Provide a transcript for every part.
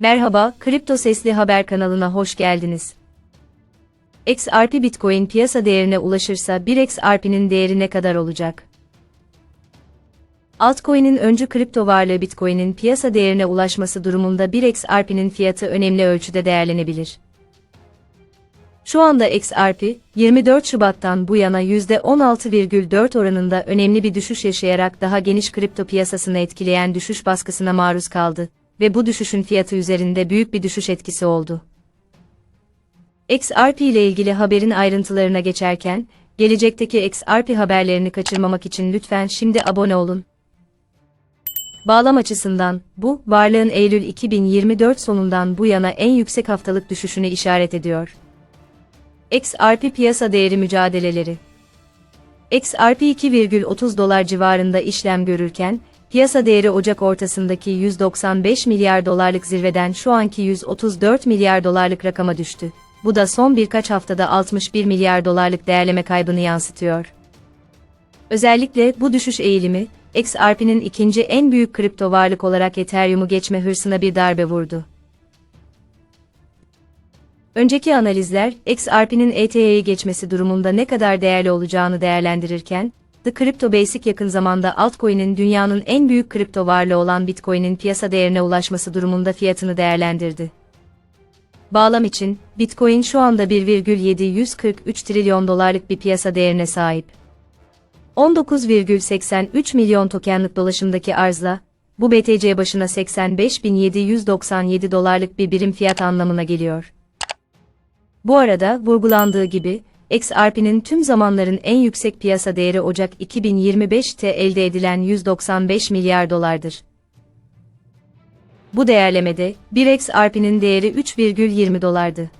Merhaba, Kripto Sesli Haber kanalına hoş geldiniz. XRP Bitcoin piyasa değerine ulaşırsa 1 XRP'nin değeri ne kadar olacak? Altcoin'in öncü kripto varlığı Bitcoin'in piyasa değerine ulaşması durumunda 1 XRP'nin fiyatı önemli ölçüde değerlenebilir. Şu anda XRP, 24 Şubat'tan bu yana %16,4 oranında önemli bir düşüş yaşayarak daha geniş kripto piyasasını etkileyen düşüş baskısına maruz kaldı ve bu düşüşün fiyatı üzerinde büyük bir düşüş etkisi oldu. XRP ile ilgili haberin ayrıntılarına geçerken, gelecekteki XRP haberlerini kaçırmamak için lütfen şimdi abone olun. Bağlam açısından, bu, varlığın Eylül 2024 sonundan bu yana en yüksek haftalık düşüşünü işaret ediyor. XRP piyasa değeri mücadeleleri XRP 2,30 dolar civarında işlem görürken, piyasa değeri Ocak ortasındaki 195 milyar dolarlık zirveden şu anki 134 milyar dolarlık rakama düştü. Bu da son birkaç haftada 61 milyar dolarlık değerleme kaybını yansıtıyor. Özellikle bu düşüş eğilimi, XRP'nin ikinci en büyük kripto varlık olarak Ethereum'u geçme hırsına bir darbe vurdu. Önceki analizler, XRP'nin ETH'yi geçmesi durumunda ne kadar değerli olacağını değerlendirirken, The Crypto Basic yakın zamanda altcoin'in dünyanın en büyük kripto varlığı olan Bitcoin'in piyasa değerine ulaşması durumunda fiyatını değerlendirdi. Bağlam için, Bitcoin şu anda 1,743 trilyon dolarlık bir piyasa değerine sahip. 19,83 milyon tokenlık dolaşımdaki arzla, bu BTC başına 85.797 dolarlık bir birim fiyat anlamına geliyor. Bu arada vurgulandığı gibi, XRP'nin tüm zamanların en yüksek piyasa değeri Ocak 2025'te elde edilen 195 milyar dolardır. Bu değerlemede, 1 XRP'nin değeri 3,20 dolardı.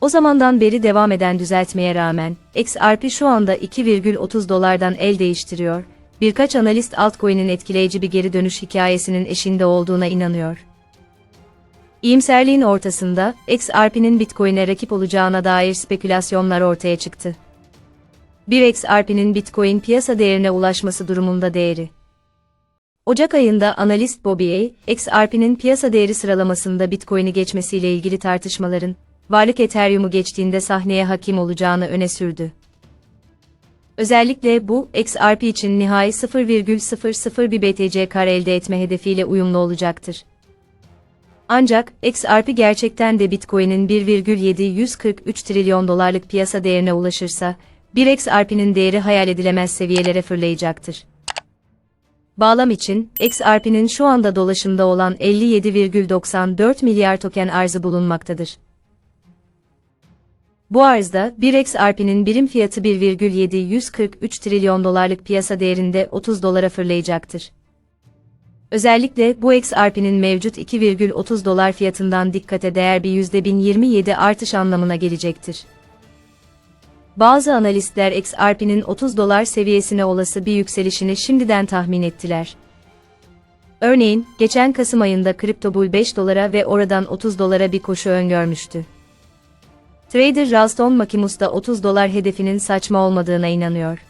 O zamandan beri devam eden düzeltmeye rağmen, XRP şu anda 2,30 dolardan el değiştiriyor, birkaç analist altcoin'in etkileyici bir geri dönüş hikayesinin eşinde olduğuna inanıyor. İyimserliğin ortasında, XRP'nin Bitcoin'e rakip olacağına dair spekülasyonlar ortaya çıktı. Bir XRP'nin Bitcoin piyasa değerine ulaşması durumunda değeri. Ocak ayında analist Bobby A, XRP'nin piyasa değeri sıralamasında Bitcoin'i geçmesiyle ilgili tartışmaların, varlık Ethereum'u geçtiğinde sahneye hakim olacağını öne sürdü. Özellikle bu, XRP için nihai 0,001 BTC kar elde etme hedefiyle uyumlu olacaktır. Ancak, XRP gerçekten de Bitcoin'in 1,743 trilyon dolarlık piyasa değerine ulaşırsa, bir XRP'nin değeri hayal edilemez seviyelere fırlayacaktır. Bağlam için, XRP'nin şu anda dolaşımda olan 57,94 milyar token arzı bulunmaktadır. Bu arzda, bir XRP'nin birim fiyatı 1,743 trilyon dolarlık piyasa değerinde 30 dolara fırlayacaktır. Özellikle bu XRP'nin mevcut 2,30 dolar fiyatından dikkate değer bir %1027 artış anlamına gelecektir. Bazı analistler XRP'nin 30 dolar seviyesine olası bir yükselişini şimdiden tahmin ettiler. Örneğin, geçen Kasım ayında CryptoBull 5 dolara ve oradan 30 dolara bir koşu öngörmüştü. Trader Ralston Maximus da 30 dolar hedefinin saçma olmadığına inanıyor.